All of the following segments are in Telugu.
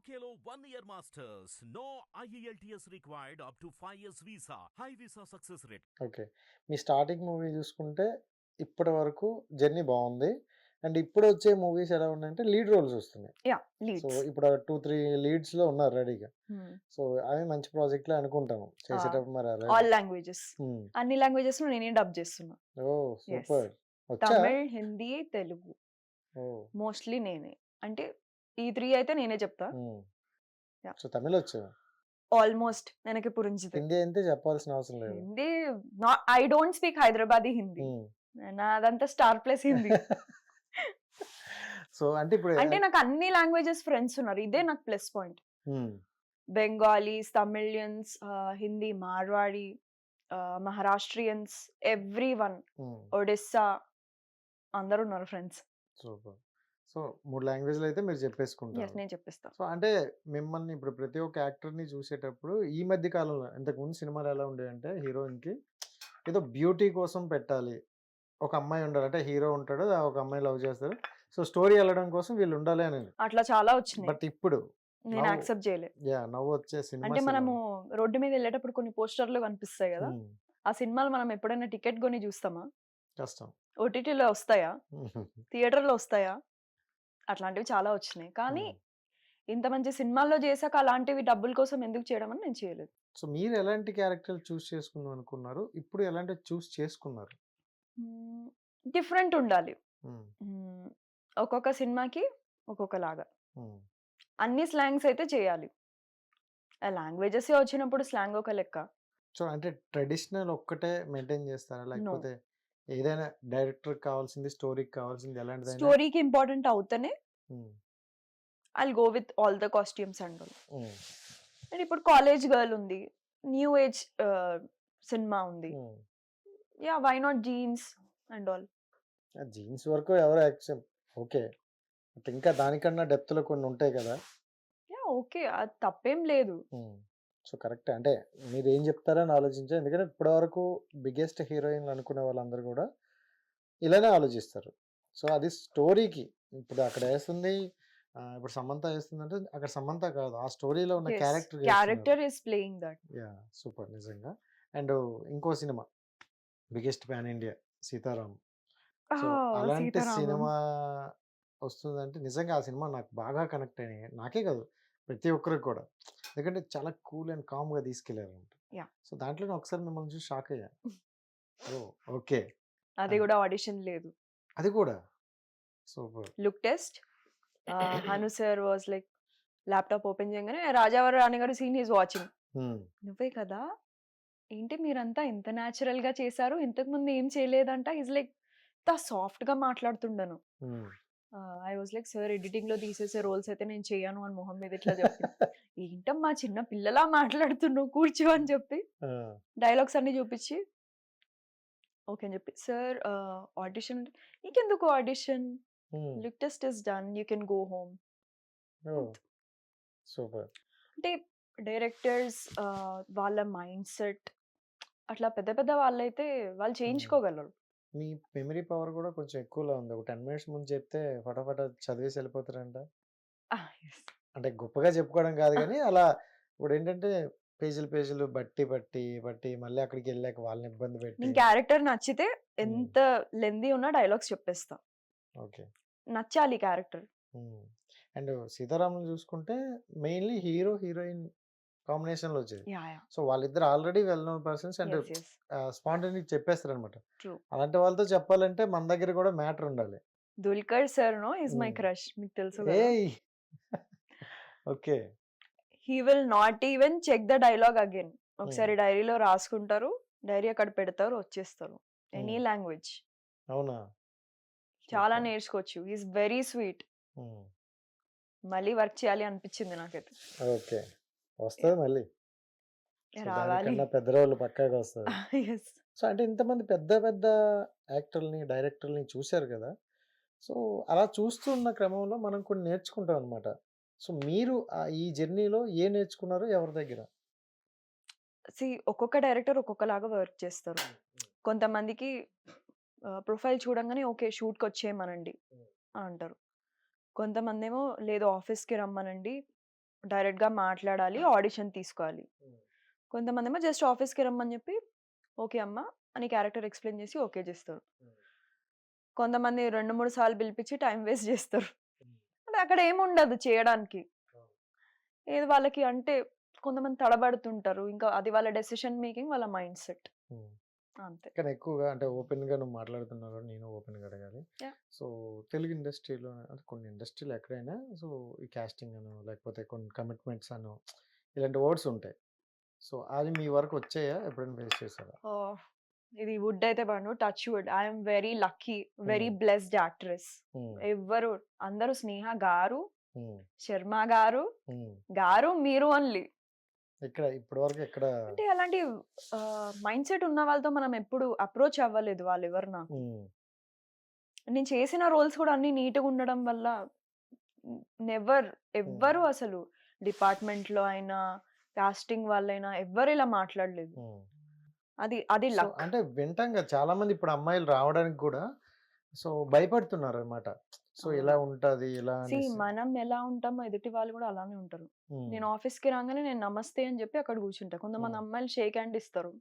One year masters. No E IELTS required up to 5 years visa. High visa success rate. Okay. Me starting movie చూసుకుంటే ఇప్పటి వరకు జర్నీ బావుంది. అండ్ ఇప్పుడొచ్చే మూవీస్ ఎలా ఉన్నాయంటే లీడ్ రోల్స్ వస్తున్నాయి. So, leads. ఇప్పుడు 2, 3 లీడ్స్‌లో ఉన్నారు రెడీగా. సో, అవి మంచి ప్రాజెక్ట్‌లే అనుకుంటాను. ఆ! చేసేటప్పుడు మరి ఆల్ లాంగ్వేజెస్. హ్మ్. అన్ని లాంగ్వేజెస్‌లో నేనే డబ్ చేస్తున్నా. యెస్. సూపర్. వచ్చా? తమిళ్, హిందీ, తెలుగు. మోస్ట్‌లీ నేనే. అంటే ఈ 3 అయితే నేనే చెప్తా. సో, తమిళొచ్చా? ఆల్‌మోస్ట్ ఎనకి పురింజిది. హిందీ అయితే చెప్పాల్సిన అవసరం లేదు. Hindi I don't speak Hyderabadi Hindi. నాదంతా Star Plus Hindi. So, అంటే ఇప్పుడు అంటే నాకు అన్ని లాంగ్వేజెస్ ఫ్రెండ్స్ ఉన్నారు. ఇదే నాకు plus point. Bengalis, Tamilians, Hindi, Marwadi, Maharashtrians everyone. Hmm. Odisha అందరూ ఉన్నారు ఫ్రెండ్స్. సూపర్. సో, 3 లాంగ్వేజ్‌లో అయితే మీరు. చెప్పేసుకుంటారు. నేను చెప్పేస్తా. సో, అంటే మిమ్మల్ని ఇప్పుడు ప్రతి ఒక్క యాక్టర్‌ని చూసేటప్పుడు ఈ మధ్య కాలంలో ఇంతకుముందు సినిమాలు ఎలా ఉండేవంటే హీరోయిన్‌కి ఏదో బ్యూటీ కోసం పెట్టాలి. ఒక అమ్మాయి ఉండాలి. అంటే హీరో ఉంటాడు. ఒక అమ్మాయి లవ్ చేస్తాడు. సో, స్టోరీ ఎళ్ళడం కోసం వీళ్ళు ఉండాలి అనేది. అట్లా చాలా వచ్చినాయి. బట్ ఇప్పుడు నేను యాక్సెప్ట్ చేయలే. యాహ్! నౌ వచ్చే అంటే సినిమాస్ ఎలా మనము? రోడ్డు మీద ఎళ్ళేటప్పుడు కొన్ని పోస్టర్‌లు కనిపిస్తాయి! హ్మ్. ఆ సినిమాలు మనం ఎప్పుడైనా టికెట్ కొని చూస్తామా? కష్టం. ఓటీటీలో వస్తాయా? థియేటర్‌లో వస్తాయా? అట్లాంటివి చాలా వచ్చినాయి. కానీ. ఇంత మంచి సినిమాల్లో చేసాక అలాంటివి డబ్బుల కోసం ఎందుకు చేయడం అని నేను చేయలేదు. సో, మీరు ఎలాంటి క్యారెక్టర్‌లు చూస్ చేసుకుందాం అనుకున్నారు? ఇప్పుడు ఎలాంటివి చూస్ చేసుకున్నారు? డిఫరెంట్ ఉండాలి. ఒక్కొక్క సినిమాకి ఒక్కొక్కలాగా. అన్ని స్లాంగ్స్ అయితే చేయాలి. లాంగ్వేజెసే వచ్చినప్పుడు స్లాంగ్ ఒక లెక్క. సో, అంటే ట్రెడిషనల్ ఒక్కటే మెయింటైన్ చేస్తారా? లేకపోతే ఏదైనా డైరెక్టర్‌కి కావాల్సింది, స్టోరీకి కావాల్సింది ఎలాంటిదైనా స్టోరీకి important అవుతేనే. I'll go with all the costumes and. And ఇప్పుడు కాలేజ్ గర్ల్ ఉంది. న్యూ ఏజ్ సినిమా ఉంది. Yeah! Why not jeans and all. Jeans వరకు ఎవరు యాక్సెప్ట్ ఓకే. ఇంకా దానికన్నా డెప్త్‌లో కొన్ని ఉంటాయి కదా! యాహ్! ఓకే. అది తప్పేం లేదు. సో, కరెక్టే. అంటే మీరేం చెప్తారని ఆలోచించా. ఎందుకంటే ఇప్పటివరకు బిగ్గెస్ట్ హీరోయిన్‌లు అనుకునే వాళ్ళందరూ కూడా ఇలానే ఆలోచిస్తారు. సో, అది స్టోరీకి ఇప్పుడు అక్కడ ఏస్తుంది ఆహ్, ఇప్పుడు సమంత ఏస్తుందంటే అక్కడ సమంత కాదు. ఆ స్టోరీలో ఉన్న. Character. Character is playing that. Yeah! Super నిజంగా. అండ్ ఇంకో సినిమా బిగ్గెస్ట్ పాన్ ఇండియా 'సీతారాం'. అలాంటి. సినిమా వస్తుందంటే నిజంగా ఆ సినిమా నాకు బాగా కనెక్ట్ అయినాయి. నాకే కాదు ప్రతి ఒక్కరికి కూడా. ఎందుకంటే చాలా కూల్ అండ్ కామ్‌గా తీసుకెళ్ళారన్నమాట. యాహ్! సో, దాంట్లోనే ఒకసారి మిమ్మల్ని చూసి షాక్ అయ్యా. ఓహ్! ఓకే. అది. కూడా ఆడిషన్ లేదు. అది కూడా. Super. Look test. Hanu sir was like laptop open చేయంగానే రాజావారు రాణి గారు సీన్ ఈస్ వాచింగ్. నువ్వే కదా! ఏంటి మీరంతా ఇంత న్యాచురల్‌గా చేశారు. ఇంతకుముందు ఏం చేయలేదంట. ఈస్ లైక్ ఇంత సాఫ్ట్‌గా మాట్లాడుతుండను. ఐ వాస్ లైక్ సార్ ఎడిటింగ్‌లో తీసేసే రోల్స్ అయితే నేను చేయను అని మొహం మీద ఇట్లా చెప్పిన. ఏంటమ్మా చిన్న పిల్లలా మాట్లాడుతున్నావు కూర్చో అని చెప్పి! డైలాగ్స్ అన్నీ చూపించి ఓకే అని చెప్పి సార్ ఆడిషన్ నీకెందుకు audition? Look test is done. You can go home. Super. అంటే డైరెక్టర్స్ వాళ్ళ మైండ్ సెట్ అట్లా పెద్ద పెద్ద వాళ్ళైతే వాళ్ళు. చేయించుకోగలరు. మీ మెమరీ పవర్ కూడా కొంచెం ఎక్కువలా ఉంది. ఒక 10 మినిట్స్ ముందు చెప్తే ఫటాఫట చదివేసి వెళ్ళిపోతారంట. అంటే గొప్పగా చెప్పుకోవడం కాదు గానీ అలా ఇప్పుడేంటంటే పేజీలు, పేజీలు బట్టి, బట్టి, బట్టి మళ్ళీ అక్కడికెళ్ళాక వాళ్ళని ఇబ్బంది పెట్టి నేను క్యారెక్టర్ నచ్చితే. ఎంత లెంథీ ఉన్నా డైలాగ్స్ చెప్పేస్తా. ఓకే. నచ్చాలి క్యారెక్టర్. అండ్ 'సీతారాములు' చూసుకుంటే మెయిన్‌లీ హీరో, హీరోయిన్ కాంబినేషన్‌లో వచ్చేది. యాహ్! యాహ్! సో, వాళ్ళిద్దరు already well known persons and spontaneous చెప్పేస్తారనమాట. True. అలాంటి వాళ్ళతో చెప్పాలంటే మన దగ్గర కూడా మ్యాటర్ ఉండాలి. Dulquer sir no is my. Crush. మీకు తెలుసు! Okay. He will not even check the dialogue again. ఒకసారి. డైరీలో రాసుకుంటారు. డైరీ అక్కడ పెడతారు. వచ్చేస్తారు. ఎనీ. లాంగ్వేజ్. అవునా? చాలా. నేర్చుకోవచ్చు. Is very sweet. మళ్ళీ వర్క్ చేయాలి అనిపించింది నాకైతే. ఓకే. వస్తది! మళ్ళీ. రావాలి. పెద్ద రోల్ పక్కాగా వస్తది. సో, అంటే ఇంతమంది పెద్ద పెద్ద యాక్టర్‌లని, డైరెక్టర్‌లని చూసారు కదా! సో, అలా చూస్తున్న క్రమంలో మనం కొన్ని నేర్చుకుంటాం అనమాట. సో, మీరు ఈ జర్నీలో ఏం నేర్చుకున్నారు ఎవరి దగ్గర? సీ ఒక్కొక్క డైరెక్టర్ ఒక్కొక్కలాగా వర్క్ చేస్తారు. కొంతమందికి ప్రొఫైల్ చూడంగానే ఓకే. షూట్‌కొచ్చేయమనండి హ్మ్. అని అంటారు. కొంతమందేమో లేదు ఆఫీస్‌కి రమ్మనండి. డైరెక్ట్‌గా మాట్లాడాలి. ఆడిషన్ తీసుకోవాలి. హ్మ్. కొంతమందేమో జస్ట్ ఆఫీస్‌కి రమ్మని చెప్పి, ఓకే అమ్మ అని క్యారెక్టర్ ఎక్స్‌ప్లెయిన్ చేసి ఓకే చేస్తారు. కొంతమంది 2, 3 సార్లు పిలిపించి టైమ్ వేస్ట్ చేస్తారు. అంటే అక్కడ ఏముండదు చేయడానికి. ఏది వాళ్ళకి అంటే కొంతమంది తడబడుతుంటారు. ఇంకా అది వాళ్ళ డెసిషన్ మేకింగ్, వాళ్ళ మైండ్ సెట్. అంతే. కానీ ఎక్కువగా అంటే ఓపెన్‌గా నువ్వు మాట్లాడుతున్నావు నేను ఓపెన్‌గా అడగాలి. యాహ్! సో తెలుగు ఇండస్ట్రీలో అంటే కొన్ని ఇండస్ట్రీలో ఎక్కడైనా సో ఈ కాస్టింగ్ అనో లేకపోతే కొన్ని కమిట్మెంట్స్ అనో ఇలాంటి వర్డ్స్ ఉంటాయి. సో అది మీ వరకు వచ్చాయా? ఎప్పుడైనా ఫేస్? ఓహ్! ఇది వుడ్ అయితే పడను. Touch wood. I am very lucky. Very. Blessed actress. ఎవ్వరు అందరూ స్నేహ గారు. శర్మ గారు. గారు మీరు ఓన్లీ. ఎక్కడ ఇప్పటి వరకు ఎక్కడ అంటే అలాంటి మైండ్ సెట్ ఉన్న వాళ్ళతో మనం ఎప్పుడు అప్రోచ్ అవ్వలేదు వాళ్ళెవరు నాకు. హ్మ్. నేను చేసిన రోల్స్ కూడా అన్నీ నీట్‌గా ఉండడం వల్ల నెవర్ ఎవ్వరు. అసలు డిపార్ట్‌మెంట్‌లో అయినా, కాస్టింగ్ వాళ్ళైనా ఎవ్వరు ఇలా మాట్లాడలేదు. అది అది. అంటే వింటాం కదా! చాలామంది ఇప్పుడు అమ్మాయిలు రావడానికి కూడా సో భయపడుతున్నారన్నమాట. సో ఇలా. ఉంటది ఇలా సీ అనేసి. మనం ఎలా ఉంటామో ఎదుటి వాళ్ళు కూడా అలానే ఉంటారు. నేను హ్మ్. ఆఫీస్‌కి రాగానే నేను నమస్తే అని చెప్పి అక్కడ కూర్చుంటా. కొంతమంది. అమ్మాయిలు షేక్ హ్యాండ్ ఇస్తారు.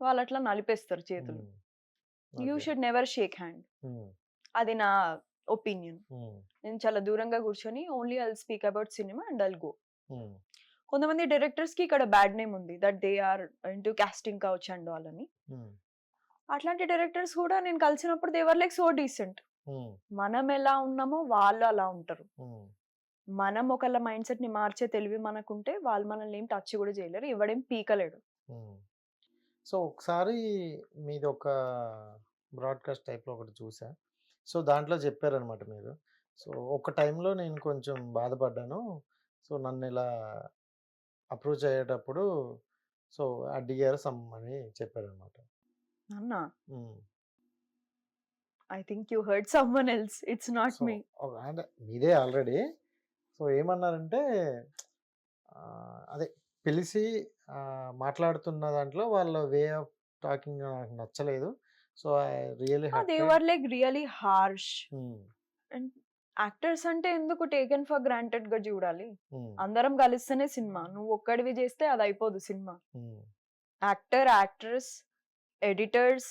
వాళ్ళు అట్లా నలిపేస్తారు చేతులు. You. Should never shake hand. అది నా ఒపీనియన్. నేను చాలా దూరంగా కూర్చొని only I speak about cinema and I will go. కొంతమంది డైరెక్టర్స్‌కి ఇక్కడ బ్యాడ్ నేమ్ ఉంది. That they are into casting couch and. Hmm. అట్లాంటి డైరెక్టర్స్ కూడా నేను కలిసినప్పుడు they were like so decent. మనం ఎలా ఉన్నామో వాళ్ళు అలా ఉంటారు. మనం ఒకళ్ళ మైండ్ సెట్‌ని మార్చే తెలివి మనకుంటే వాళ్ళు మనల్ని ఏం టచ్ కూడా చేయలేరు. ఎవడేం పీకలేడు. సో ఒకసారి మీది ఒక బ్రాడ్‌కాస్ట్ టైప్‌లో ఒకటి చూసా. సో దాంట్లో చెప్పారన్నమాట మీరు. సో ఒక టైంలో నేను కొంచెం బాధపడ్డాను. సో నన్ను ఇలా అప్రోచ్ అయ్యేటప్పుడు సో అడిగారు సమ్ అని చెప్పారన్నమాట. అన్నా? I think you hurt someone else. It's not me. అంటే మీదే ఆల్రెడీ. సో ఏమన్నారంటే అదే పిలిసి ఆహ్, మాట్లాడుతున్న దాంట్లో వాళ్ళ వే ఆఫ్ టాకింగ్ నాకు నచ్చలేదు. సో ఐ రియల్లీ ఆ! They. Were like really harsh. And actors అంటే ఎందుకు టేకెన్ ఫర్ గ్రాంటెడ్‌గా చూడాలి? హ్మ్. అందరం కలిస్తేనే సినిమా. నువ్వు ఒక్కడివి చేస్తే అది అయిపోదు సినిమా. Actor, actress, editors,